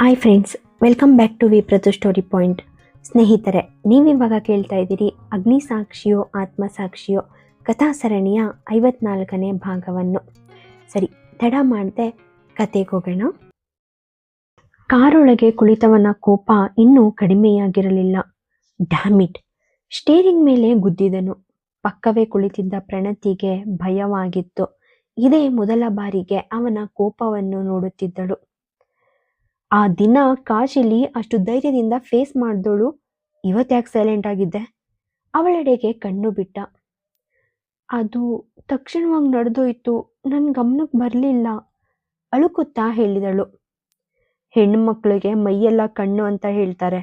Hi friends welcome back to V ಪ್ರತು story point ಸ್ನೇಹಿತರೆ, ನೀವಿವಾಗ ಕೇಳ್ತಾ ಇದ್ದೀರಿ ಅಗ್ನಿ ಸಾಕ್ಷಿಯೋ ಆತ್ಮಸಾಕ್ಷಿಯೋ ಕಥಾ ಸರಣಿಯ ಐವತ್ನಾಲ್ಕನೇ ಭಾಗವನ್ನು. ಸರಿ, ತಡ ಮಾಡದೆ ಕತೆಗೋಗೋಣ ಕಾರೊಳಗೆ ಕುಳಿತವನ ಕೋಪ ಇನ್ನೂ ಕಡಿಮೆಯಾಗಿರಲಿಲ್ಲ. ಡ್ಯಾಮಿಟ್ ಸ್ಟೇರಿಂಗ್ ಮೇಲೆ ಗುದ್ದಿದನು. ಪಕ್ಕವೇ ಕುಳಿತಿದ್ದ ಪ್ರಣತಿಗೆ ಭಯವಾಗಿತ್ತು. ಇದೇ ಮೊದಲ ಬಾರಿಗೆ ಅವನ ಕೋಪವನ್ನು ನೋಡುತ್ತಿದ್ದಳು. ಆ ದಿನ ಕಾಶಿಲಿ ಅಷ್ಟು ಧೈರ್ಯದಿಂದ ಫೇಸ್ ಮಾಡಿದೋಳು ಇವತ್ತ್ಯಾಕೆ ಸೈಲೆಂಟ್ ಆಗಿದ್ದೆ. ಅವಳೆಡೆಗೆ ಕಣ್ಣು ಬಿಟ್ಟ. ಅದು ತಕ್ಷಣವಾಗಿ ನಡೆದೋಯ್ತು. ನನ್ನ ಗಮನಕ್ಕೆ ಬರಲಿಲ್ಲ. ಅಳುಕುತ್ತಾ ಹೇಳಿದಳು. ಹೆಣ್ಣು ಮಕ್ಕಳಿಗೆ ಮೈಯೆಲ್ಲ ಕಣ್ಣು ಅಂತ ಹೇಳ್ತಾರೆ.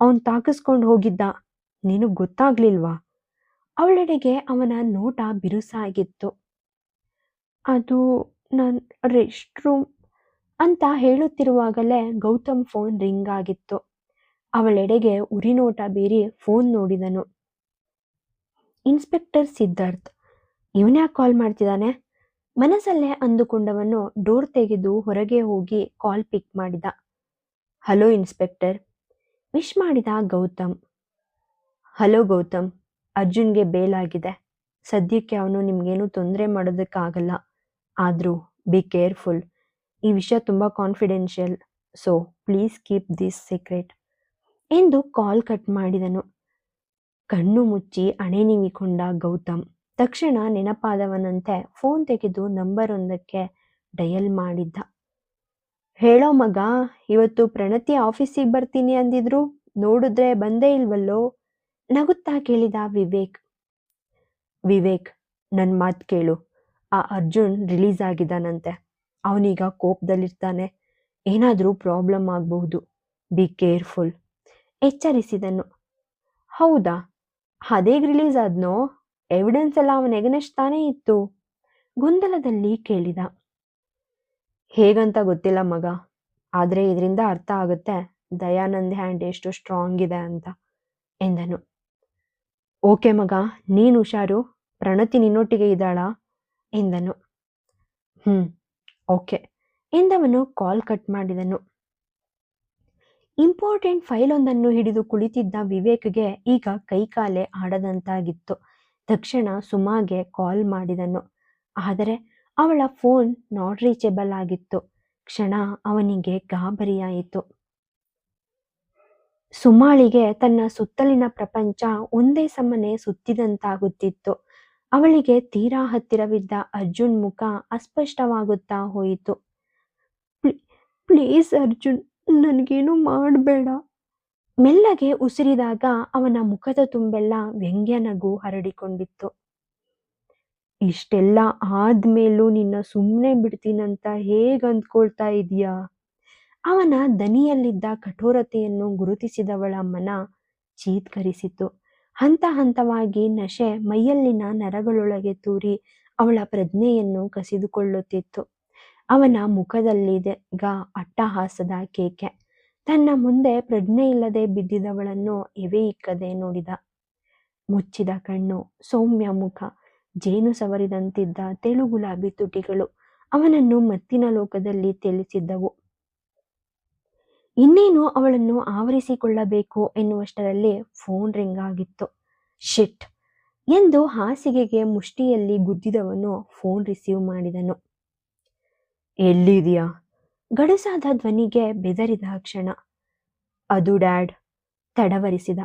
ಅವನ್ ತಾಕಿಸ್ಕೊಂಡು ಹೋಗಿದ್ದ. ನೀನು ಗೊತ್ತಾಗ್ಲಿಲ್ವಾ? ಅವಳೆಡೆಗೆ ಅವನ ನೋಟ ಬಿರುಸಾಗಿತ್ತು. ಅದು ನಾನು ರೆಸ್ಟ್ ರೂಮ್ ಅಂತ ಹೇಳುತ್ತಿರುವಾಗಲೇ ಗೌತಮ್ ಫೋನ್ ರಿಂಗ್ ಆಗಿತ್ತು. ಅವಳೆಡೆಗೆ ಉರಿನೋಟ ಬೀರಿ ಫೋನ್ ನೋಡಿದನು. ಇನ್ಸ್ಪೆಕ್ಟರ್ ಸಿದ್ಧಾರ್ಥ್ ಇವನ್ಯಾಕೆ ಕಾಲ್ ಮಾಡ್ತಿದ್ದಾನೆ ಮನಸ್ಸಲ್ಲೇ ಅಂದುಕೊಂಡವನು ಡೋರ್ ತೆಗೆದು ಹೊರಗೆ ಹೋಗಿ ಕಾಲ್ ಪಿಕ್ ಮಾಡಿದ. ಹಲೋ ಇನ್ಸ್ಪೆಕ್ಟರ್, ವಿಶ್ ಮಾಡಿದ ಗೌತಮ್. ಹಲೋ ಗೌತಮ್, ಅರ್ಜುನ್ಗೆ ಬೇಲಾಗಿದೆ ಸದ್ಯಕ್ಕೆ ಅವನು ನಿಮ್ಗೇನು ತೊಂದರೆ ಮಾಡೋದಕ್ಕಾಗಲ್ಲ. ಆದರೂ ಬಿ ಕೇರ್ಫುಲ್. ಈ ವಿಷಯ ತುಂಬ confidential so please keep this secret ಎಂದು ಕಾಲ್ ಕಟ್ ಮಾಡಿದನು. ಕಣ್ಣು ಮುಚ್ಚಿ ಅಣೆ ನೀವಿಕೊಂಡ ಗೌತಮ್. ತಕ್ಷಣ ನೆನಪಾದವನಂತೆ ಫೋನ್ ತೆಗೆದು ನಂಬರ್ ಒಂದಕ್ಕೆ ಡಯಲ್ ಮಾಡಿದ್ದ. ಹೇಳೋ ಮಗ, ಇವತ್ತು ಪ್ರಣತಿ ಆಫೀಸಿಗೆ ಬರ್ತೀನಿ ಅಂದಿದ್ರು. ನೋಡಿದ್ರೆ ಬಂದೇ ಇಲ್ವಲ್ಲೋ? ನಗುತ್ತಾ ಕೇಳಿದ ವಿವೇಕ್. ವಿವೇಕ್ ನನ್ನ ಮಾತು ಕೇಳು. ಆ ಅರ್ಜುನ್ ರಿಲೀಸ್ ಆಗಿದ್ದಾನಂತೆ. ಅವನೀಗ ಕೋಪದಲ್ಲಿರ್ತಾನೆ. ಏನಾದರೂ ಪ್ರಾಬ್ಲಮ್ ಆಗಬಹುದು. Be careful. ಎಚ್ಚರಿಸಿದನು. ಹೌದಾ? ಅದೇಗ್ ರಿಲೀಸ್ ಆದ್ನೋ? ಎವಿಡೆನ್ಸ್ ಎಲ್ಲ ಅವನ ತಾನೇ ಇತ್ತು. ಗೊಂದಲದಲ್ಲಿ ಕೇಳಿದ. ಹೇಗಂತ ಗೊತ್ತಿಲ್ಲ ಮಗ. ಆದರೆ ಇದರಿಂದ ಅರ್ಥ ಆಗುತ್ತೆ. ದಯಾನಂದ್ ಹ್ಯಾಂಡ್ ಎಷ್ಟು ಸ್ಟ್ರಾಂಗ್ ಇದೆ ಅಂತ ಎಂದನು. ಓಕೆ ಮಗ, ನೀನು ಹುಷಾರು. ಪ್ರಣತಿ ನಿನ್ನೊಟ್ಟಿಗೆ ಇದ್ದಾಳಾ? ಎಂದನು. ಹ್ಮ್. ಓಕೆ. ಎಂದವನು ಕಾಲ್ ಕಟ್ ಮಾಡಿದನು. ಇಂಪಾರ್ಟೆಂಟ್ ಫೈಲ್ ಒಂದನ್ನು ಹಿಡಿದು ಕುಳಿತಿದ್ದ ವಿವೇಕ್ಗೆ ಈಗ ಕೈಕಾಲೆ ಆಡದಂತಾಗಿತ್ತು. ತಕ್ಷಣ ಸುಮಾಗೆ ಕಾಲ್ ಮಾಡಿದನು. ಆದರೆ ಅವಳ ಫೋನ್ ನಾಟ್ ರೀಚೆಬಲ್ ಆಗಿತ್ತು. ಕ್ಷಣ ಅವನಿಗೆ ಗಾಬರಿಯಾಯಿತು. ಸುಮಾಳಿಗೆ ತನ್ನ ಸುತ್ತಲಿನ ಪ್ರಪಂಚ ಒಂದೇ ಸಮನೆ ಸುತ್ತಿದಂತಾಗುತ್ತಿತ್ತು. ಅವಳಿಗೆ ತೀರಾ ಹತ್ತಿರವಿದ್ದ ಅರ್ಜುನ್ ಮುಖ ಅಸ್ಪಷ್ಟವಾಗುತ್ತಾ ಹೋಯಿತು. ಪ್ಲೀಸ್ ಅರ್ಜುನ್, ನನಗೇನು ಮಾಡಬೇಡ. ಮೆಲ್ಲಗೆ ಉಸಿರಿದಾಗ ಅವನ ಮುಖದ ತುಂಬೆಲ್ಲ ವ್ಯಂಗ್ಯ ನಗು ಹರಡಿಕೊಂಡಿತ್ತು. ಇಷ್ಟೆಲ್ಲ ಆದ್ಮೇಲೂ ನಿನ್ನ ಸುಮ್ಮನೆ ಬಿಡ್ತೀನಂತ ಹೇಗೆ ಅಂದ್ಕೊಳ್ತಾ ಇದೀಯಾ ಅವನ ದನಿಯಲ್ಲಿದ್ದ ಕಠೋರತೆಯನ್ನು ಗುರುತಿಸಿದವಳ ಮನ ಚೀತ್ಕರಿಸಿತು. ಹಂತ ಹಂತವಾಗಿ ನಶೆ ಮೈಯಲ್ಲಿನ ನರಗಳೊಳಗೆ ತೂರಿ ಅವಳ ಪ್ರಜ್ಞೆಯನ್ನು ಕಸಿದುಕೊಳ್ಳುತ್ತಿತ್ತು. ಅವನ ಮುಖದಲ್ಲಿದೆ ಗ ಅಟ್ಟಹಾಸದ ಕೇಕೆ. ತನ್ನ ಮುಂದೆ ಪ್ರಜ್ಞೆ ಇಲ್ಲದೆ ಬಿದ್ದಿದವಳನ್ನು ಎವೆ ಇಕ್ಕದೆ ನೋಡಿದ. ಮುಚ್ಚಿದ ಕಣ್ಣು, ಸೌಮ್ಯ ಮುಖ, ಜೇನು ಸವರಿದಂತಿದ್ದ ತೆಳು ಗುಲಾಬಿ ತುಟಿಗಳು ಅವನನ್ನು ಮತ್ತಿನ ಲೋಕದಲ್ಲಿ ತೇಲಿಸಿದ್ದವು. ಇನ್ನೇನು ಅವಳನ್ನು ಆವರಿಸಿಕೊಳ್ಳಬೇಕು ಎನ್ನುವಷ್ಟರಲ್ಲಿ ಫೋನ್ ರಿಂಗ್ ಆಗಿತ್ತು. ಶಿಟ್ ಎಂದು ಹಾಸಿಗೆಗೆ ಮುಷ್ಟಿಯಲ್ಲಿ ಗುದ್ದಿದವನು ಫೋನ್ ರಿಸೀವ್ ಮಾಡಿದನು. ಎಲ್ಲಿದೆಯಾ ಗಡಸಾದ ಧ್ವನಿಗೆ ಬೆದರಿದ ಕ್ಷಣ. ಅದು ಡ್ಯಾಡ್, ತಡವರಿಸಿದ.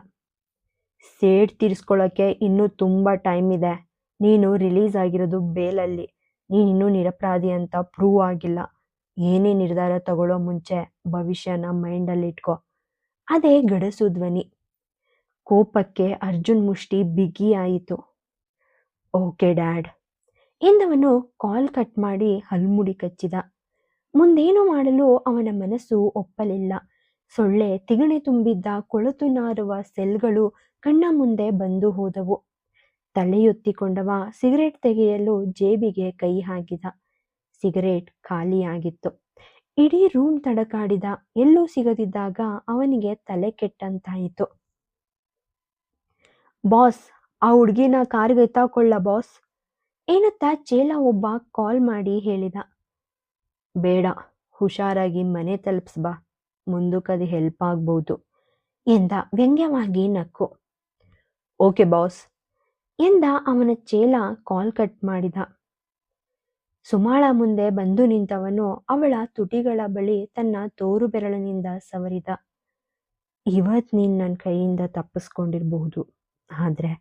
ಸೇಡ್ ತೀರಿಸ್ಕೊಳ್ಳೋಕ್ಕೆ ಇನ್ನೂ ತುಂಬ ಟೈಮ್ ಇದೆ. ನೀನು ರಿಲೀಸ್ ಆಗಿರೋದು ಬೇಲಲ್ಲಿ. ನೀನಿನ್ನೂ ನಿರಪರಾಧಿ ಅಂತ ಪ್ರೂವ್ ಆಗಿಲ್ಲ. ಏನೇ ನಿರ್ಧಾರ ತಗೊಳ್ಳೋ ಮುಂಚೆ ಭವಿಷ್ಯನ ಮೈಂಡಲ್ಲಿ ಇಟ್ಕೋ ಅದೇ ಗಡಸು ಧ್ವನಿ. ಕೋಪಕ್ಕೆ ಅರ್ಜುನ್ ಮುಷ್ಟಿ ಬಿಗಿಯಾಯಿತು ಓಕೆ ಡ್ಯಾಡ್. ಎಂದವನು ಕಾಲ್ ಕಟ್ ಮಾಡಿ ಹಲ್ಮುಡಿ ಕಚ್ಚಿದ. ಮುಂದೇನು ಮಾಡಲು ಅವನ ಮನಸ್ಸು ಒಪ್ಪಲಿಲ್ಲ. ಸೊಳ್ಳೆ, ತಿಗಣೆ ತುಂಬಿದ್ದ ಕೊಳತು ನಾರುವ ಸೆಲ್ಗಳು ಕಣ್ಣ ಮುಂದೆ ಬಂದು ಹೋದವು. ತಲೆಯೊತ್ತಿಕೊಂಡವ ಸಿಗರೆಟ್ ತೆಗೆಯಲು ಜೇಬಿಗೆ ಕೈ ಹಾಕಿದ. ಸಿಗರೇಟ್ ಖಾಲಿಯಾಗಿತ್ತು ಇಡೀ ರೂಮ್ ತಡಕಾಡಿದ, ಎಲ್ಲೂ ಸಿಗದಿದ್ದಾಗ ಅವನಿಗೆ ತಲೆ ಕೆಟ್ಟಂತಾಯಿತು. ಬಾಸ್, ಆ ಹುಡುಗಿನ ಕಾರ್ಗೆ ಎತ್ತಾಕೊಳ್ಳ ಬಾಸ್. ಏನತ್ತಾ? ಚೇಲ ಒಬ್ಬ ಕಾಲ್ ಮಾಡಿ ಹೇಳಿದ. ಬೇಡ, ಹುಷಾರಾಗಿ ಮನೆ ತಲುಪಿಸ್ಬಾ ಮುಂದಕ್ಕದು ಹೆಲ್ಪ್ ಆಗ್ಬೋದು. ಎಂದ, ವ್ಯಂಗ್ಯವಾಗಿ ನಕ್ಕು. Okay boss. ಎಂದ, ಅವನ ಚೇಲ ಕಾಲ್ ಕಟ್ ಮಾಡಿದ. ಸುಮಾಳ ಮುಂದೆ ಬಂದು ನಿಂತವನು ಅವಳ ತುಟಿಗಳ ಬಳಿ ತನ್ನ ತೋರು ಬೆರಳಿನಿಂದ ಸವರಿದ. ಇವತ್ ನೀನ್ ನನ್ನ ಕೈಯಿಂದ ತಪ್ಪಿಸ್ಕೊಂಡಿರ್ಬಹುದು. ಆದ್ರೆ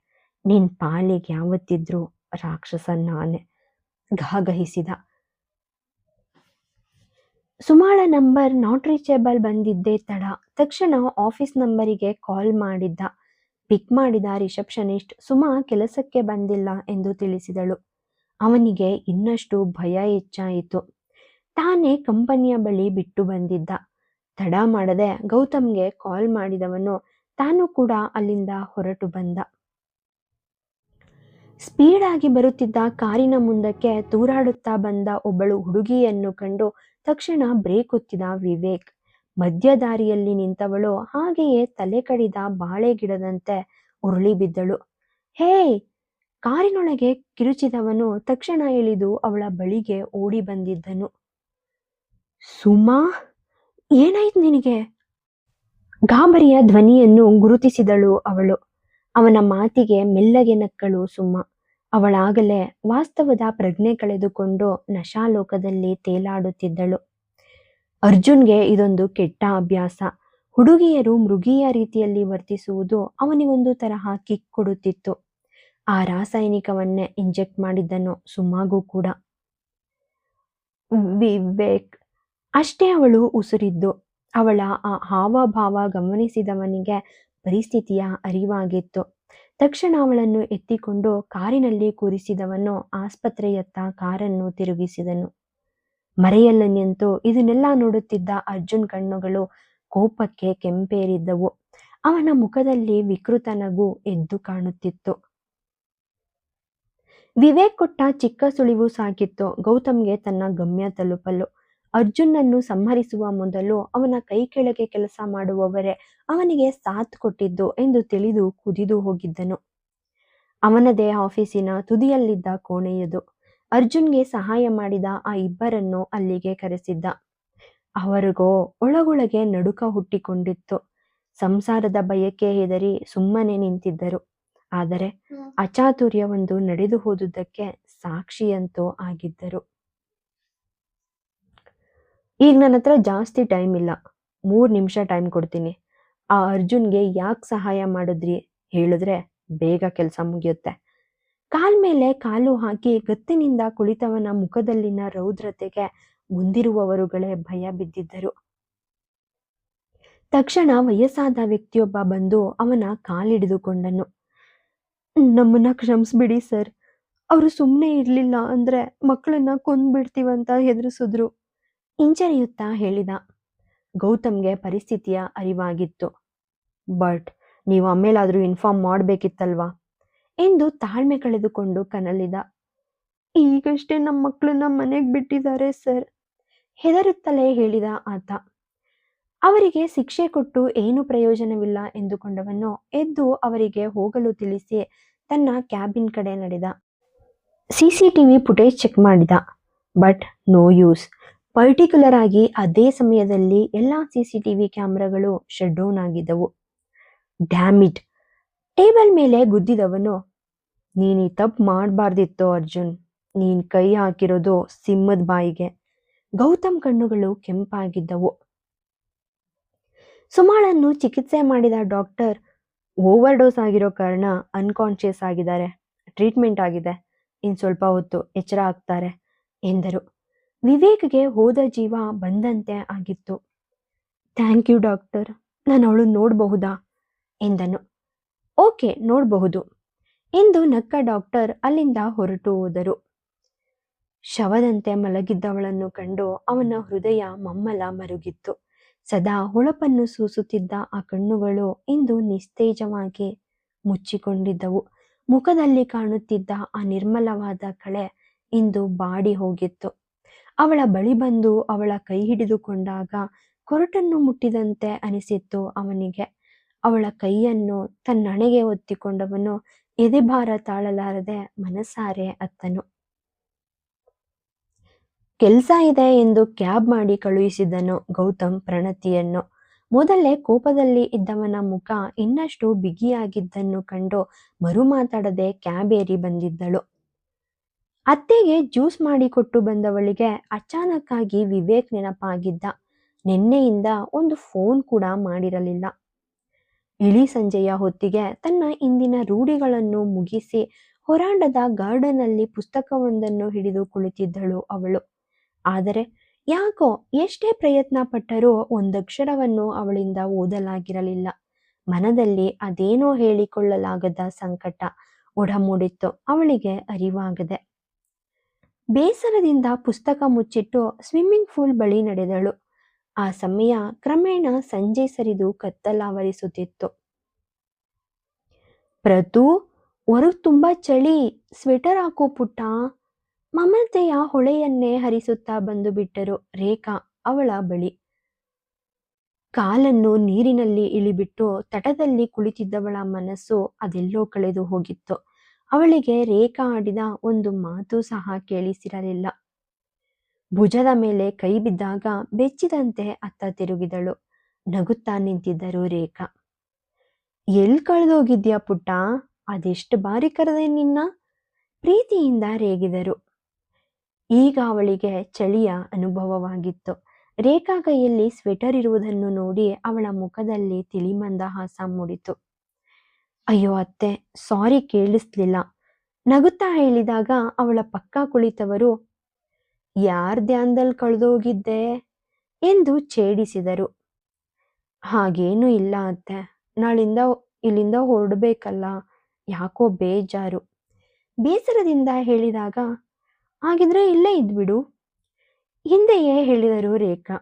ನಿನ್ ಪಾಲಿಗೆ ಯಾವತ್ತಿದ್ರೂ ರಾಕ್ಷಸ ನಾನೇ ಘಾಗಹಿಸಿದ ಸುಮಾಳ ನಂಬರ್ ನಾಟ್ ರೀಚೇಬಲ್ ಬಂದಿದ್ದೇ ತಡ. ತಕ್ಷಣ ಆಫೀಸ್ ನಂಬರಿಗೆ ಕಾಲ್ ಮಾಡಿದ್ದ. ಪಿಕ್ ಮಾಡಿದ ರಿಸೆಪ್ಷನಿಸ್ಟ್, ಸುಮಾ, ಕೆಲಸಕ್ಕೆ ಬಂದಿಲ್ಲ ಎಂದು ತಿಳಿಸಿದಳು. ಅವನಿಗೆ ಇನ್ನಷ್ಟು ಭಯ ಹೆಚ್ಚಾಯಿತು. ತಾನೇ ಕಂಪನಿಯ ಬಳಿ ಬಿಟ್ಟು ಬಂದಿದ್ದ. ತಡ ಮಾಡದೆ ಗೌತಮ್ಗೆ ಕಾಲ್ ಮಾಡಿದವನು ತಾನು ಕೂಡ ಅಲ್ಲಿಂದ ಹೊರಟು ಬಂದ. ಸ್ಪೀಡ್ ಆಗಿ ಬರುತ್ತಿದ್ದ ಕಾರಿನ ಮುಂದಕ್ಕೆ ತೂರಾಡುತ್ತಾ ಬಂದ ಒಬ್ಬಳು ಹುಡುಗಿಯನ್ನು ಕಂಡು ತಕ್ಷಣ ಬ್ರೇಕ್ ಒತ್ತಿದ ವಿವೇಕ್. ಮಧ್ಯ ದಾರಿಯಲ್ಲಿ ನಿಂತವಳು ಹಾಗೆಯೇ ತಲೆ ಕಡಿದ ಬಾಳೆ ಗಿಡದಂತೆ ಉರುಳಿ ಬಿದ್ದಳು. ಹೇ ಕಾರಿನೊಳಗೆ ಕಿರುಚಿದವನು ತಕ್ಷಣ ಇಳಿದು ಅವಳ ಬಳಿಗೆ ಓಡಿ ಬಂದಿದ್ದನು. ಸುಮಾ, ಏನಾಯ್ತು ನಿನಗೆ? ಗಾಬರಿಯ ಧ್ವನಿಯನ್ನು ಗುರುತಿಸಿದಳು ಅವಳು. ಅವನ ಮಾತಿಗೆ ಮೆಲ್ಲಗೆ ನಕ್ಕಳು ಸುಮ್ಮ ಅವಳಾಗಲೇ ವಾಸ್ತವದ ಪ್ರಜ್ಞೆ ಕಳೆದುಕೊಂಡು ನಶಾಲೋಕದಲ್ಲಿ ತೇಲಾಡುತ್ತಿದ್ದಳು. ಅರ್ಜುನ್ಗೆ ಇದೊಂದು ಕೆಟ್ಟ ಅಭ್ಯಾಸ. ಹುಡುಗಿಯರು ಮೃಗೀಯ ರೀತಿಯಲ್ಲಿ ವರ್ತಿಸುವುದು ಅವನಿಗೊಂದು ತರಹ ಕಿಕ್ ಕೊಡುತ್ತಿತ್ತು. ಆ ರಾಸಾಯನಿಕವನ್ನೇ ಇಂಜೆಕ್ಟ್ ಮಾಡಿದ್ದನು ಸುಮ್ಮಾಗೂ ಕೂಡ. ವಿವೇಕ್ ಅಷ್ಟೇ ಅವಳು ಉಸಿರಿದ್ದು. ಅವಳ ಆ ಹಾವಭಾವ ಗಮನಿಸಿದವನಿಗೆ ಪರಿಸ್ಥಿತಿಯ ಅರಿವಾಗಿತ್ತು. ತಕ್ಷಣ ಅವಳನ್ನು ಎತ್ತಿಕೊಂಡು ಕಾರಿನಲ್ಲಿ ಕೂರಿಸಿದವನು ಆಸ್ಪತ್ರೆಯತ್ತ ಕಾರನ್ನು ತಿರುಗಿಸಿದನು. ಮರೆಯಲ್ಲ ನಿಂತು ಇದನ್ನೆಲ್ಲ ನೋಡುತ್ತಿದ್ದ ಅರ್ಜುನ್ ಕಣ್ಣುಗಳು ಕೋಪಕ್ಕೆ ಕೆಂಪೇರಿದ್ದವು. ಅವನ ಮುಖದಲ್ಲಿ ವಿಕೃತ ನಗು ಎದ್ದು ಕಾಣುತ್ತಿತ್ತು. ವಿವೇಕ್ ಕೊಟ್ಟ ಚಿಕ್ಕ ಸುಳಿವು ಸಾಕಿತ್ತು ಗೌತಮ್ಗೆ ತನ್ನ ಗಮ್ಯ ತಲುಪಲು. ಅರ್ಜುನ್ನನ್ನು ಸಂಹರಿಸುವ ಮೊದಲು ಅವನ ಕೈ ಕೆಳಗೆ ಕೆಲಸ ಮಾಡುವವರೇ ಅವನಿಗೆ ಸಾಥ್ ಕೊಟ್ಟಿದ್ದು ಎಂದು ತಿಳಿದು ಕುದಿದು ಹೋಗಿದ್ದನು. ಅವನದೇ ಆಫೀಸಿನ ತುದಿಯಲ್ಲಿದ್ದ ಕೋಣೆಯದು. ಅರ್ಜುನ್ಗೆ ಸಹಾಯ ಮಾಡಿದ ಆ ಇಬ್ಬರನ್ನು ಅಲ್ಲಿಗೆ ಕರೆಸಿದ್ದ. ಅವರಿಗೋ ಒಳಗೊಳಗೆ ನಡುಕ ಹುಟ್ಟಿಕೊಂಡಿತ್ತು. ಸಂಸಾರದ ಬಯಕೆ ಹೆದರಿ ಸುಮ್ಮನೆ ನಿಂತಿದ್ದರು. ಆದರೆ ಅಚಾತುರ್ಯವೊಂದು ನಡೆದು ಹೋದುದಕ್ಕೆ ಸಾಕ್ಷಿಯಂತೂ ಆಗಿದ್ದರು. ಈಗ ನನ್ನ ಹತ್ರ ಜಾಸ್ತಿ ಟೈಮ್ ಇಲ್ಲ. ಮೂರು ನಿಮಿಷ ಟೈಮ್ ಕೊಡ್ತೀನಿ. ಆ ಅರ್ಜುನ್ಗೆ ಯಾಕೆ ಸಹಾಯ ಮಾಡಿದ್ರಿ ಹೇಳಿದ್ರೆ ಬೇಗ ಕೆಲಸ ಮುಗಿಯುತ್ತೆ. ಕಾಲ್ ಮೇಲೆ ಕಾಲು ಹಾಕಿ ಗತ್ತಿನಿಂದ ಕುಳಿತವನ ಮುಖದಲ್ಲಿನ ರೌದ್ರತೆಗೆ ಮುಂದಿರುವವರುಗಳೇ ಭಯ ಬಿದ್ದಿದ್ದರು. ತಕ್ಷಣ ವಯಸ್ಸಾದ ವ್ಯಕ್ತಿಯೊಬ್ಬ ಬಂದು ಅವನ ಕಾಲಿಡಿದುಕೊಂಡನು. ನಮ್ಮನ್ನ ಕ್ಷಮಿಸ್ಬಿಡಿ ಸರ್. ಅವರು ಸುಮ್ಮನೆ ಇರಲಿಲ್ಲ ಅಂದ್ರೆ ಮಕ್ಕಳನ್ನ ಕೊಂದ್ಬಿಡ್ತೀವಂತ ಹೆದರಿಸಿದ್ರು. ಹಿಂಜರಿಯುತ್ತಾ ಹೇಳಿದ. ಗೌತಮ್ಗೆ ಪರಿಸ್ಥಿತಿಯ ಅರಿವಾಗಿತ್ತು. ಬಟ್ ನೀವು ಆಮೇಲಾದರೂ ಇನ್ಫಾರ್ಮ್ ಮಾಡಬೇಕಿತ್ತಲ್ವಾ? ಎಂದು ತಾಳ್ಮೆ ಕಳೆದುಕೊಂಡು ಕನಲಿದ. ಈಗಷ್ಟೇ ನಮ್ಮ ಮಕ್ಕಳನ್ನ ಮನೆಗೆ ಬಿಟ್ಟಿದ್ದಾರೆ ಸರ್, ಹೆದರುತ್ತಲೇ ಹೇಳಿದ ಆತ. ಅವರಿಗೆ ಶಿಕ್ಷೆ ಕೊಟ್ಟು ಏನು ಪ್ರಯೋಜನವಿಲ್ಲ ಎಂದುಕೊಂಡವನು ಎದ್ದು ಅವರಿಗೆ ಹೋಗಲು ತಿಳಿಸಿ ತನ್ನ ಕ್ಯಾಬಿನ್ ಕಡೆ ನಡೆದ. ಸಿಸಿಟಿವಿ ಫುಟೇಜ್ ಚೆಕ್ ಮಾಡಿದ. But no use. ಪರ್ಟಿಕ್ಯುಲರ್ ಆಗಿ ಅದೇ ಸಮಯದಲ್ಲಿ ಎಲ್ಲ ಸಿಸಿಟಿವಿ ಕ್ಯಾಮ್ರಾಗಳು ಶಟ್ ಡೌನ್ ಆಗಿದ್ದವು. ಡ್ಯಾಮಿಟ್ ಟೇಬಲ್ ಮೇಲೆ ಗುದ್ದಿದವನು, ನೀನು ಈ ತಪ್ಪು ಮಾಡಬಾರ್ದಿತ್ತು ಅರ್ಜುನ್. ನೀನ್ ಕೈ ಹಾಕಿರೋದು ಸಿಂಹದ ಬಾಯಿಗೆ. ಗೌತಮ್ ಕಣ್ಣುಗಳು ಕೆಂಪಾಗಿದ್ದವು. ಸುಮಾಳನ್ನು ಚಿಕಿತ್ಸೆ ಮಾಡಿದ ಡಾಕ್ಟರ್ ಓವರ್ ಡೋಸ್ ಆಗಿರೋ ಕಾರಣ ಅನ್ಕಾನ್ಷಿಯಸ್ ಆಗಿದ್ದಾರೆ. ಟ್ರೀಟ್ಮೆಂಟ್ ಆಗಿದೆ. ಇನ್ನು ಸ್ವಲ್ಪ ಹೊತ್ತು ಎಚ್ಚರ ಆಗ್ತಾರೆ ಎಂದರು. ವಿವೇಕ್ಗೆ ಹೋದ ಜೀವ ಬಂದಂತೆ ಆಗಿತ್ತು. Thank you doctor. ನಾನು ಅವಳು ನೋಡಬಹುದಾ ಎಂದನು. ಓಕೆ, ನೋಡಬಹುದು ಎಂದು ನಕ್ಕ ಡಾಕ್ಟರ್ ಅಲ್ಲಿಂದ ಹೊರಟು ಹೋದರು. ಶವದಂತೆ ಮಲಗಿದ್ದವಳನ್ನು ಕಂಡು ಅವನ ಹೃದಯ ಮಮ್ಮಲ ಮರುಗಿತ್ತು. ಸದಾ ಹೊಳಪನ್ನು ಸೂಸುತ್ತಿದ್ದ ಆ ಕಣ್ಣುಗಳು ಇಂದು ನಿಸ್ತೇಜವಾಗಿ ಮುಚ್ಚಿಕೊಂಡಿದ್ದವು. ಮುಖದಲ್ಲಿ ಕಾಣುತ್ತಿದ್ದ ಆ ನಿರ್ಮಲವಾದ ಕಳೆ ಇಂದು ಬಾಡಿ ಹೋಗಿತ್ತು. ಅವಳ ಬಳಿ ಬಂದು ಅವಳ ಕೈ ಹಿಡಿದುಕೊಂಡಾಗ ಕೊರಟನ್ನು ಮುಟ್ಟಿದಂತೆ ಅನಿಸಿತ್ತು ಅವನಿಗೆ. ಅವಳ ಕೈಯನ್ನು ತನ್ನಣೆಗೆ ಒತ್ತಿಕೊಂಡವನು ಎದೆಭಾರ ತಾಳಲಾರದೆ ಮನಸಾರೆ ಅತ್ತನು. ಕೆಲ್ಸ ಇದೆ ಎಂದು ಕ್ಯಾಬ್ ಮಾಡಿ ಕಳುಹಿಸಿದನು ಗೌತಮ್ ಪ್ರಣತಿಯನ್ನು. ಮೊದಲೇ ಕೋಪದಲ್ಲಿ ಇದ್ದವನ ಮುಖ ಇನ್ನಷ್ಟು ಬಿಗಿಯಾಗಿದ್ದನ್ನು ಕಂಡು ಮರು ಮಾತಾಡದೆ ಕ್ಯಾಬ್ ಏರಿ ಬಂದಿದ್ದಳು. ಅತ್ತೆಗೆ ಜ್ಯೂಸ್ ಮಾಡಿಕೊಟ್ಟು ಬಂದವಳಿಗೆ ಅಚಾನಕ್ಕಾಗಿ ವಿವೇಕ್ ನೆನಪಾಗಿದ್ದ. ನಿನ್ನೆಯಿಂದ ಒಂದು ಫೋನ್ ಕೂಡ ಮಾಡಿರಲಿಲ್ಲ. ಇಳಿ ಸಂಜೆಯ ಹೊತ್ತಿಗೆ ತನ್ನ ಇಂದಿನ ರೂಢಿಗಳನ್ನು ಮುಗಿಸಿ ಹೊರಾಂಡದ ಗಾರ್ಡನ್ನಲ್ಲಿ ಪುಸ್ತಕವೊಂದನ್ನು ಹಿಡಿದು ಕುಳಿತಿದ್ದಳು ಅವಳು. ಆದರೆ ಯಾಕೋ ಎಷ್ಟೇ ಪ್ರಯತ್ನ ಪಟ್ಟರೂ ಒಂದಕ್ಷರವನ್ನು ಅವಳಿಂದ ಓದಲಾಗಿರಲಿಲ್ಲ. ಮನದಲ್ಲಿ ಅದೇನೋ ಹೇಳಿಕೊಳ್ಳಲಾಗದ ಸಂಕಟ ಒಡಮೂಡಿತ್ತು. ಅವಳಿಗೆ ಅರಿವಾಗದೆ. ಬೇಸರದಿಂದ ಪುಸ್ತಕ ಮುಚ್ಚಿಟ್ಟು ಸ್ವಿಮ್ಮಿಂಗ್ ಪೂಲ್ ಬಳಿ ನಡೆದಳು. ಆ ಸಮಯ ಕ್ರಮೇಣ ಸಂಜೆ ಸರಿದು ಕತ್ತಲಾವರಿಸುತ್ತಿತ್ತು. ಪ್ರತು ಹೊರಗೆ ತುಂಬಾ ಚಳಿ, ಸ್ವೆಟರ್ ಹಾಕೋ ಪುಟ್ಟ ಮಮತೆಯ ಹೊಳೆಯನ್ನೇ ಹರಿಸುತ್ತಾ ಬಂದು ಬಿಟ್ಟರು ರೇಖಾ ಅವಳ ಬಳಿ. ಕಾಲನ್ನು ನೀರಿನಲ್ಲಿ ಇಳಿಬಿಟ್ಟು ತಟದಲ್ಲಿ ಕುಳಿತಿದ್ದವಳ ಮನಸ್ಸು ಅದೆಲ್ಲೋ ಕಳೆದು ಹೋಗಿತ್ತು. ಅವಳಿಗೆ ರೇಖಾ ಆಡಿದ ಒಂದು ಮಾತು ಸಹ ಕೇಳಿಸಿರಲಿಲ್ಲ. ಭುಜದ ಮೇಲೆ ಕೈ ಬಿದ್ದಾಗ ಬೆಚ್ಚಿದಂತೆ ಅತ್ತ ತಿರುಗಿದಳು. ನಗುತ್ತಾ ನಿಂತಿದ್ದರು ರೇಖಾ. ಎಲ್ ಕಳೆದೋಗಿದ್ಯಾ ಪುಟ್ಟ? ಅದೆಷ್ಟು ಬಾರಿ ಕರೆದೆ ನಿನ್ನ? ಪ್ರೀತಿಯಿಂದ ರೇಗಿದರು. ಈಗ ಅವಳಿಗೆ ಚಳಿಯ ಅನುಭವವಾಗಿತ್ತು. ರೇಖಾ ಕೈಯಲ್ಲಿ ಸ್ವೆಟರ್ ಇರುವುದನ್ನು ನೋಡಿ ಅವಳ ಮುಖದಲ್ಲಿ ತಿಳಿಮಂದ ಹಾಸ ಮೂಡಿತು. ಅಯ್ಯೋ ಅತ್ತೆ, ಸಾರಿ ಕೇಳಿಸ್ಲಿಲ್ಲ. ನಗುತ್ತಾ ಹೇಳಿದಾಗ ಅವಳ ಪಕ್ಕ ಕುಳಿತವರು, ಯಾರ್ ಧ್ಯಾನದಲ್ಲಿ ಕಳೆದೋಗಿದ್ದೆ? ಎಂದು ಛೇಡಿಸಿದರು. ಹಾಗೇನೂ ಇಲ್ಲ ಅತ್ತೆ, ನಾಳಿಂದ ಇಲ್ಲಿಂದ ಹೊರಡಬೇಕಲ್ಲ, ಯಾಕೋ ಬೇಜಾರು. ಬೇಸರದಿಂದ ಹೇಳಿದಾಗ ಹಾಗಿದ್ರೆ ಇಲ್ಲೇ ಇದ್ಬಿಡು. ಹಿಂದೆಯೇ ಹೇಳಿದರು ರೇಖಾ.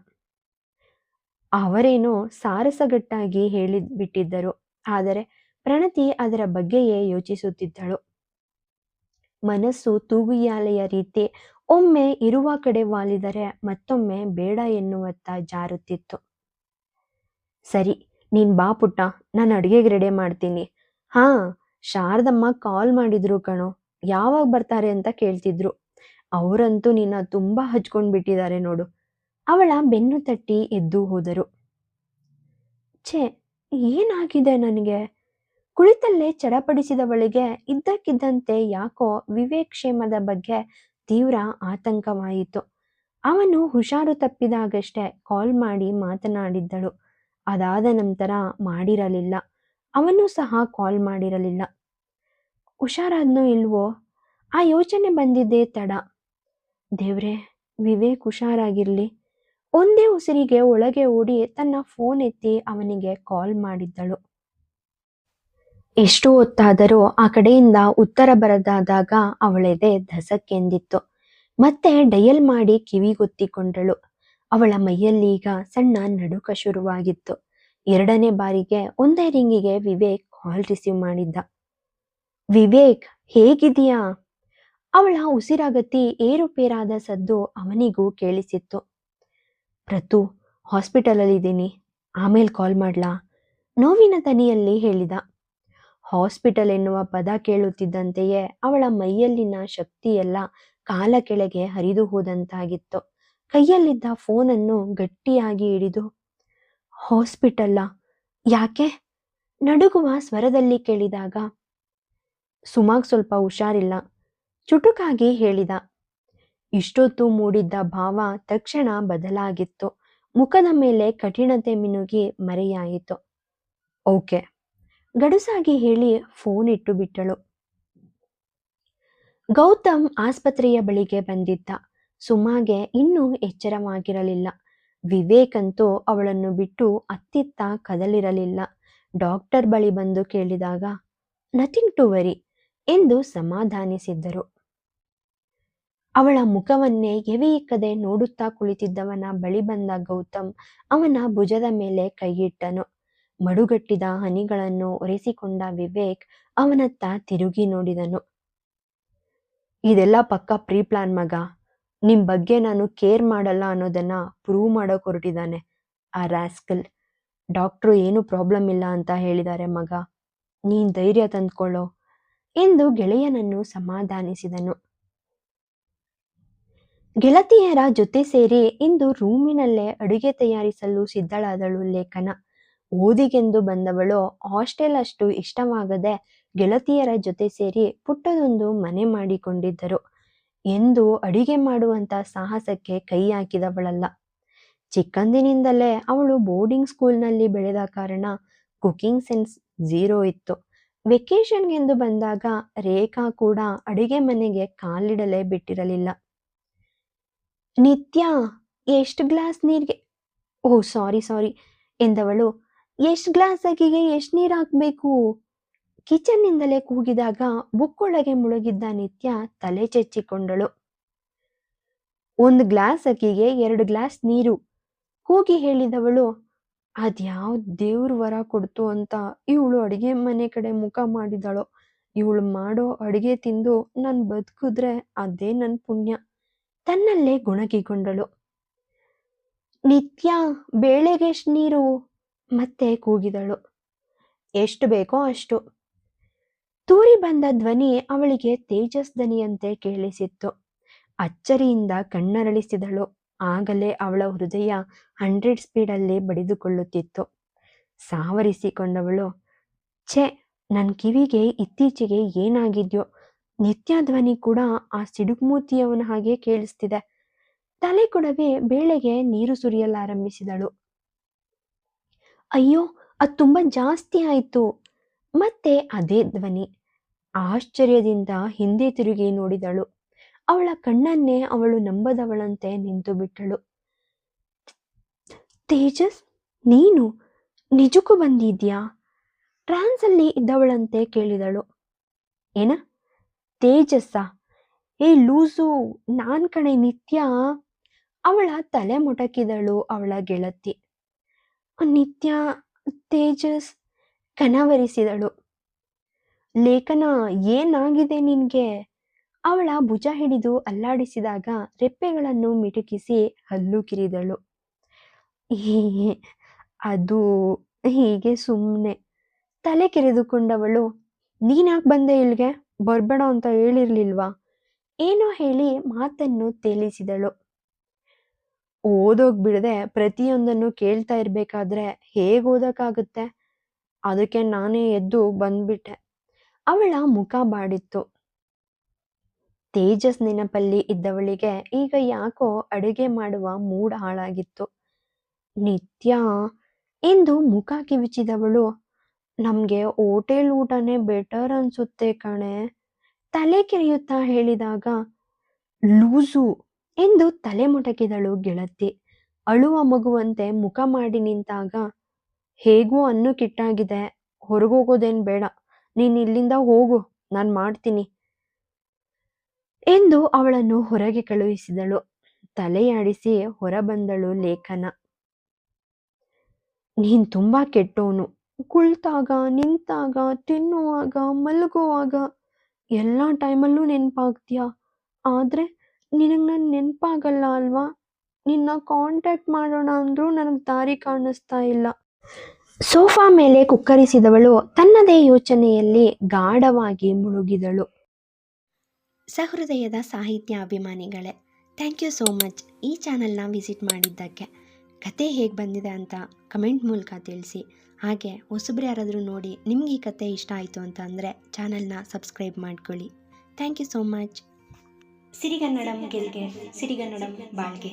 ಅವರೇನೋ ಸಾರಸಗಟ್ಟಾಗಿ ಹೇಳಿ ಬಿಟ್ಟಿದ್ದರು ಆದರೆ ಪ್ರಣತಿ ಅದರ ಬಗ್ಗೆಯೇ ಯೋಚಿಸುತ್ತಿದ್ದಳು. ಮನಸ್ಸು ತೂಗುಯಾಲೆಯ ರೀತಿ ಒಮ್ಮೆ ಇರುವ ಕಡೆ ವಾಲಿದರೆ ಮತ್ತೊಮ್ಮೆ ಬೇಡ ಎನ್ನುವತ್ತ ಜಾರುತ್ತಿತ್ತು. ಸರಿ, ನೀನ್ ಬಾ ಪುಟ್ಟ, ನಾನು ಅಡುಗೆಗೆ ರೆಡಿ ಮಾಡ್ತೀನಿ. ಹಾ, ಶಾರದಮ್ಮ ಕಾಲ್ ಮಾಡಿದ್ರು ಕಣೋ. ಯಾವಾಗ ಬರ್ತಾರೆ ಅಂತ ಕೇಳ್ತಿದ್ರು. ಅವರಂತೂ ನಿನ್ನ ತುಂಬ ಹಚ್ಕೊಂಡ್ಬಿಟ್ಟಿದ್ದಾರೆ ನೋಡು. ಅವಳ ಬೆನ್ನು ತಟ್ಟಿ ಎದ್ದು ಹೋದರು. ಛೇ, ಏನಾಗಿದೆ ನನಗೆ? ಕುಳಿತಲ್ಲೇ ಚಡಪಡಿಸಿದವಳಿಗೆ ಇದ್ದಕ್ಕಿದ್ದಂತೆ ಯಾಕೋ ವಿವೇಕ್ ಕ್ಷೇಮದ ಬಗ್ಗೆ ತೀವ್ರ ಆತಂಕವಾಯಿತು. ಅವನು ಹುಷಾರು ತಪ್ಪಿದಾಗಷ್ಟೇ ಕಾಲ್ ಮಾಡಿ ಮಾತನಾಡಿದ್ದಳು. ಅದಾದ ನಂತರ ಮಾಡಿರಲಿಲ್ಲ. ಅವನು ಸಹ ಕಾಲ್ ಮಾಡಿರಲಿಲ್ಲ. ಹುಷಾರಾದ್ನೋ ಇಲ್ವೋ? ಆ ಯೋಚನೆ ಬಂದಿದ್ದೇ ತಡ. ದೇವ್ರೆ, ವಿವೇಕ್ ಹುಷಾರಾಗಿರ್ಲಿ. ಒಂದೇ ಉಸಿರಿಗೆ ಒಳಗೆ ಓಡಿ ತನ್ನ ಫೋನ್ ಎತ್ತಿ ಅವನಿಗೆ ಕಾಲ್ ಮಾಡಿದ್ದಳು. ಎಷ್ಟು ಹೊತ್ತಾದರೂ ಆ ಕಡೆಯಿಂದ ಉತ್ತರ ಬರದಾದಾಗ ಅವಳೆದೆ ಧಸಕ್ಕೆಂದಿತ್ತು. ಮತ್ತೆ ಡಯಲ್ ಮಾಡಿ ಕಿವಿಗೊತ್ತಿಕೊಂಡಳು ಅವಳ ಮೈಯಲ್ಲೀಗ ಸಣ್ಣ ನಡುಕ ಶುರುವಾಗಿತ್ತು. ಎರಡನೇ ಬಾರಿಗೆ ಒಂದೇ ರಿಂಗಿಗೆ ವಿವೇಕ್ ಕಾಲ್ ರಿಸೀವ್ ಮಾಡಿದ್ದ. ವಿವೇಕ್ ಹೇಗಿದೀಯಾ ಅವಳ ಉಸಿರಾಗತಿ ಏರುಪೇರಾದ ಸದ್ದು ಅವನಿಗೂ ಕೇಳಿಸಿತ್ತು. ಪ್ರತು, ಹಾಸ್ಪಿಟಲಲ್ಲಿದ್ದೀನಿ. ಆಮೇಲೆ ಕಾಲ್ ಮಾಡ್ಲಾ? ನೋವಿನ ತನಿಯಲ್ಲಿ ಹೇಳಿದ. ಹಾಸ್ಪಿಟಲ್ ಎನ್ನುವ ಪದ ಕೇಳುತ್ತಿದ್ದಂತೆಯೇ ಅವಳ ಮೈಯಲ್ಲಿನ ಶಕ್ತಿಯೆಲ್ಲ ಕಾಲ ಕೆಳಗೆ ಹರಿದು ಹೋದಂತಾಗಿತ್ತು. ಕೈಯಲ್ಲಿದ್ದ ಫೋನನ್ನು ಗಟ್ಟಿಯಾಗಿ ಹಿಡಿದು, ಹಾಸ್ಪಿಟಲ್ಲ? ಯಾಕೆ? ನಡುಗುವ ಸ್ವರದಲ್ಲಿ ಕೇಳಿದಾಗ, ಸುಮಾಗ್ ಸ್ವಲ್ಪ ಹುಷಾರಿಲ್ಲ. ಚುಟುಕಾಗಿ ಹೇಳಿದ. ಇಷ್ಟೊತ್ತು ಮೂಡಿದ್ದ ಭಾವ ತಕ್ಷಣ ಬದಲಾಗಿತ್ತು. ಮುಖದ ಮೇಲೆ ಕಠಿಣತೆ ಮಿನುಗಿ ಮರೆಯಾಯಿತು. ಓಕೆ. ಗಡುಸಾಗಿ ಹೇಳಿ ಫೋನ್ ಇಟ್ಟು ಬಿಟ್ಟಳು ಗೌತಮ್ ಆಸ್ಪತ್ರೆಯ ಬಳಿಗೆ ಬಂದಿದ್ದ. ಸುಮಾಗೆ ಇನ್ನೂ ಎಚ್ಚರವಾಗಿರಲಿಲ್ಲ. ವಿವೇಕ್ ಅಂತೂ ಅವಳನ್ನು ಬಿಟ್ಟು ಅತ್ತಿತ್ತ ಕದಲಿರಲಿಲ್ಲ. ಡಾಕ್ಟರ್ ಬಳಿ ಬಂದು ಕೇಳಿದಾಗ, ನಥಿಂಗ್ ಟು ವರಿ ಎಂದು ಸಮಾಧಾನಿಸಿದ್ದರು. ಅವಳ ಮುಖವನ್ನೇ ಎವೆಯಿಕ್ಕದೆ ನೋಡುತ್ತಾ ಕುಳಿತಿದ್ದವನ ಬಳಿ ಬಂದ ಗೌತಮ್ ಅವನ ಭುಜದ ಮೇಲೆ ಕೈಗಿಟ್ಟನು ಮಡುಗಟ್ಟಿದ ಹನಿಗಳನ್ನು ಒರೆಸಿಕೊಂಡ ವಿವೇಕ್ ಅವನತ್ತ ತಿರುಗಿ ನೋಡಿದನು. ಇದೆಲ್ಲ ಪಕ್ಕ ಪ್ರೀ ಪ್ಲಾನ್ ಮಗ. ನಿಮ್ ಬಗ್ಗೆ ನಾನು ಕೇರ್ ಮಾಡಲ್ಲ ಅನ್ನೋದನ್ನ ಪ್ರೂವ್ ಮಾಡೋಕೆ ಹೊರಟಿದ್ದಾನೆ ಆ ರಾಸ್ಕಲ್. ಡಾಕ್ಟ್ರು ಏನು ಪ್ರಾಬ್ಲಮ್ ಇಲ್ಲ ಅಂತ ಹೇಳಿದ್ದಾರೆ ಮಗ. ನೀನ್ ಧೈರ್ಯ ತಂದ್ಕೊಳ್ಳೋ ಎಂದು ಗೆಳೆಯನನ್ನು ಸಮಾಧಾನಿಸಿದನು. ಗೆಳತಿಯರ ಜೊತೆ ಸೇರಿ ಇಂದು ರೂಮಿನಲ್ಲೇ ಅಡುಗೆ ತಯಾರಿಸಲು ಸಿದ್ಧಳಾದಳು ಲೇಖನ. ಓದಿಗೆಂದು ಬಂದವಳು ಹಾಸ್ಟೆಲ್ ಅಷ್ಟು ಇಷ್ಟವಾಗದೆ ಗೆಳತಿಯರ ಜೊತೆ ಸೇರಿ ಪುಟ್ಟದೊಂದು ಮನೆ ಮಾಡಿಕೊಂಡಿದ್ದರು. ಎಂದು ಅಡಿಗೆ ಮಾಡುವಂತ ಸಾಹಸಕ್ಕೆ ಕೈ ಹಾಕಿದವಳಲ್ಲ. ಚಿಕ್ಕಂದಿನಿಂದಲೇ ಅವಳು ಬೋರ್ಡಿಂಗ್ ಸ್ಕೂಲ್ನಲ್ಲಿ ಬೆಳೆದ ಕಾರಣ ಕುಕಿಂಗ್ ಸೆನ್ಸ್ ಝೀರೋ ಇತ್ತು. ವೆಕೇಶನ್ಗೆಂದು ಬಂದಾಗ ರೇಖಾ ಕೂಡ ಅಡುಗೆ ಮನೆಗೆ ಕಾಲಿಡಲೇ ಬಿಟ್ಟಿರಲಿಲ್ಲ. ನಿತ್ಯ, ಎಷ್ಟು ಗ್ಲಾಸ್ ನೀರಿಗೆ? ಓ, ಸಾರಿ ಸಾರಿ, ಎಂದವಳು. ಎಷ್ಟು ಗ್ಲಾಸ್ ಅಕ್ಕಿಗೆ ಎಷ್ಟು ನೀರು ಹಾಕಬೇಕು? ಕಿಚನ್ನಿಂದಲೇ ಕೂಗಿದಾಗ ಬುಕ್ಕೊಳಗೆ ಮುಳುಗಿದ್ದ ನಿತ್ಯ ತಲೆ ಚೆಚ್ಚಿಕೊಂಡಳು. ಒಂದು ಗ್ಲಾಸ್ ಅಕ್ಕಿಗೆ ಎರಡು ಗ್ಲಾಸ್ ನೀರು. ಕೂಗಿ ಹೇಳಿದವಳು, ಅದ್ಯಾವ ದೇವ್ರ ವರ ಕೊಡ್ತು ಅಂತ ಇವಳು ಅಡಿಗೆ ಮನೆ ಕಡೆ ಮುಖ ಮಾಡಿದಳು. ಇವಳು ಮಾಡೋ ಅಡಿಗೆ ತಿಂದು ನಾನು ಬದುಕಿದ್ರೆ ಅದೇ ನನ್ನ ಪುಣ್ಯ. ತನ್ನಲ್ಲೇ ಗುಣಗಿಗೊಂಡಳು. ನಿತ್ಯ ಬೇಳೆಗೆ ನೀರು ಮತ್ತೆ ಕೂಗಿದಳು. ಎಷ್ಟು ಬೇಕೋ ಅಷ್ಟು. ತೂರಿ ಬಂದ ಧ್ವನಿ ಅವಳಿಗೆ ತೇಜಸ್ ಧ್ವನಿಯಂತೆ ಕೇಳಿಸಿತ್ತು. ಅಚ್ಚರಿಯಿಂದ ಕಣ್ಣರಳಿಸಿದಳು. ಆಗಲೇ ಅವಳ ಹೃದಯ ಹಂಡ್ರೆಡ್ ಸ್ಪೀಡಲ್ಲಿ ಬಡಿದುಕೊಳ್ಳುತ್ತಿತ್ತು. ಸಾವರಿಸಿಕೊಂಡವಳು, ಛೆ ನನ್ನ ಕಿವಿಗೆ ಇತ್ತೀಚೆಗೆ ಏನಾಗಿದ್ಯೋ ನಿತ್ಯ ಧ್ವನಿ ಕೂಡ ಆ ಸಿಡುಗುಮೂತಿಯವನ ಹಾಗೆ ಕೇಳಿಸ್ತಿದೆ. ತಲೆ ಕೊಡವೆ ಬೇಳೆಗೆ ನೀರು ಸುರಿಯಲಾರಂಭಿಸಿದಳು ಅಯ್ಯೋ, ಅದು ತುಂಬಾ ಜಾಸ್ತಿ ಆಯ್ತು. ಮತ್ತೆ ಅದೇ ಧ್ವನಿ. ಆಶ್ಚರ್ಯದಿಂದ ಹಿಂದೆ ತಿರುಗಿ ನೋಡಿದಳು. ಅವಳ ಕಣ್ಣನ್ನೇ ಅವಳು ನಂಬದವಳಂತೆ ನಿಂತು ಬಿಟ್ಟಳು. ತೇಜಸ್, ನೀನು ನಿಜಕ್ಕೂ ಬಂದಿದ್ಯಾ? ಟ್ರಾನ್ಸ್ ಅಲ್ಲಿ ಇದ್ದವಳಂತೆ ಕೇಳಿದಳು. ಏನ? ತೇಜಸ್ಸ. ಏ ಲೂಸು ನಾನ್ ಕಣೆ ನಿತ್ಯ? ಅವಳ ತಲೆ ಮೊಟಕಿದಳು ಅವಳ ಗೆಳತಿ. ನಿತ್ಯ ತೇಜಸ್ ಕನವರಿಸಿದಳು. ಲೇಖನ ಏನಾಗಿದೆ ನಿನ್ಗೆ? ಅವಳ ಭುಜ ಹಿಡಿದು ಅಲ್ಲಾಡಿಸಿದಾಗ ರೆಪ್ಪೆಗಳನ್ನು ಮಿಟುಕಿಸಿ ಹಲ್ಲು ಕಿರಿದಳು. "ಹೀ, ಅದು ಹೀಗೆ ಸುಮ್ಮನೆ ತಲೆ ಕೆರೆದುಕೊಂಡವಳು ನೀನ್ಯಾಕೆ ಬಂದೆ ಇಲ್ಗೆ? ಬರ್ಬೇಡ ಅಂತ ಹೇಳಿರ್ಲಿಲ್ವಾ? ಏನೋ ಹೇಳಿ ಮಾತನ್ನು ತೇಲಿಸಿದಳು ಓದೋಗ್ ಬಿಡದೆ ಪ್ರತಿಯೊಂದನ್ನು ಕೇಳ್ತಾ ಇರ್ಬೇಕಾದ್ರೆ ಹೇಗ್ ಓದೋಕ್ಕಾಗುತ್ತೆ? ಅದಕ್ಕೆ ನಾನೇ ಎದ್ದು ಬಂದ್ಬಿಟ್ಟೆ. ಅವಳ ಮುಖ ಬಾಡಿತ್ತು. ತೇಜಸ್ ನೆನಪಲ್ಲಿ ಇದ್ದವಳಿಗೆ ಈಗ ಯಾಕೋ ಅಡುಗೆ ಮಾಡುವ ಮೂಡ್ ಹಾಳಾಗಿತ್ತು. ನಿತ್ಯ ಎಂದು ಮುಖ ಕಿವಿಚಿದವಳು ನಮ್ಗೆ ಓಟೆಲ್ ಊಟನೇ ಬೆಟರ್ ಅನ್ಸುತ್ತೆ ಕಣೆ. ತಲೆ ಕೆರೆಯುತ್ತಾ ಹೇಳಿದಾಗ, ಲೂಸು, ಎಂದು ತಲೆ ಮುಟಕಿದಳು ಗೆಳತಿ. ಅಳುವ ಮಗುವಂತೆ ಮುಖ ಮಾಡಿ ನಿಂತಾಗ, ಹೇಗೂ ಅನ್ನು ಕಿಟ್ಟಾಗಿದೆ, ಹೊರಗೋಗೋದೇನ್ ಬೇಡ. ನೀನ್ ಇಲ್ಲಿಂದ ಹೋಗು, ನಾನ್ ಮಾಡ್ತೀನಿ ಎಂದು ಅವಳನ್ನು ಹೊರಗೆ ಕಳುಹಿಸಿದಳು. ತಲೆಯಾಡಿಸಿ ಹೊರಬಂದಳು ಲೇಖನ. ನೀನ್ ತುಂಬಾ ಕೆಟ್ಟೋನು. ಕುಳಿತಾಗ, ನಿಂತಾಗ, ತಿನ್ನುವಾಗ, ಮಲಗುವಾಗ ಎಲ್ಲ ಟೈಮಲ್ಲೂ ನೆನಪಾಗ್ತೀಯ? ಆದರೆ ನಿನಗೆ ನಾನು ನೆನಪಾಗಲ್ಲ ಅಲ್ವಾ? ನಿನ್ನ ಕಾಂಟ್ಯಾಕ್ಟ್ ಮಾಡೋಣ ಅಂದರೂ ನನಗೆ ದಾರಿ ಕಾಣಿಸ್ತಾ ಇಲ್ಲ. ಸೋಫಾ ಮೇಲೆ ಕುಕ್ಕರಿಸಿದವಳು ತನ್ನದೇ ಯೋಚನೆಯಲ್ಲಿ ಗಾಢವಾಗಿ ಮುಳುಗಿದಳು. ಸಹೃದಯದ ಸಾಹಿತ್ಯ ಅಭಿಮಾನಿಗಳೇ ಥ್ಯಾಂಕ್ ಯು ಸೋ ಮಚ್ ಈ ಚಾನಲ್ನ ವಿಸಿಟ್ ಮಾಡಿದ್ದಕ್ಕೆ ಕತೆ ಹೇಗೆ ಬಂದಿದೆ ಅಂತ ಕಮೆಂಟ್ ಮೂಲಕ ತಿಳಿಸಿ. ಹಾಗೆ ಹೊಸಬ್ರು ಯಾರಾದರೂ ನೋಡಿ ನಿಮ್ಗೆ ಈ ಕತೆ ಇಷ್ಟ ಆಯಿತು ಅಂತ ಅಂದರೆ ಚಾನಲ್ನ ಸಬ್ಸ್ಕ್ರೈಬ್ ಮಾಡ್ಕೊಳ್ಳಿ. ಥ್ಯಾಂಕ್ ಯು ಸೋ ಮಚ್ ಸಿರಿಗನ್ನಡಂ ಗೆಲ್ಗೆ ಸಿರಿಗನ್ನಡಂ ಬಾಳ್ಗೆ.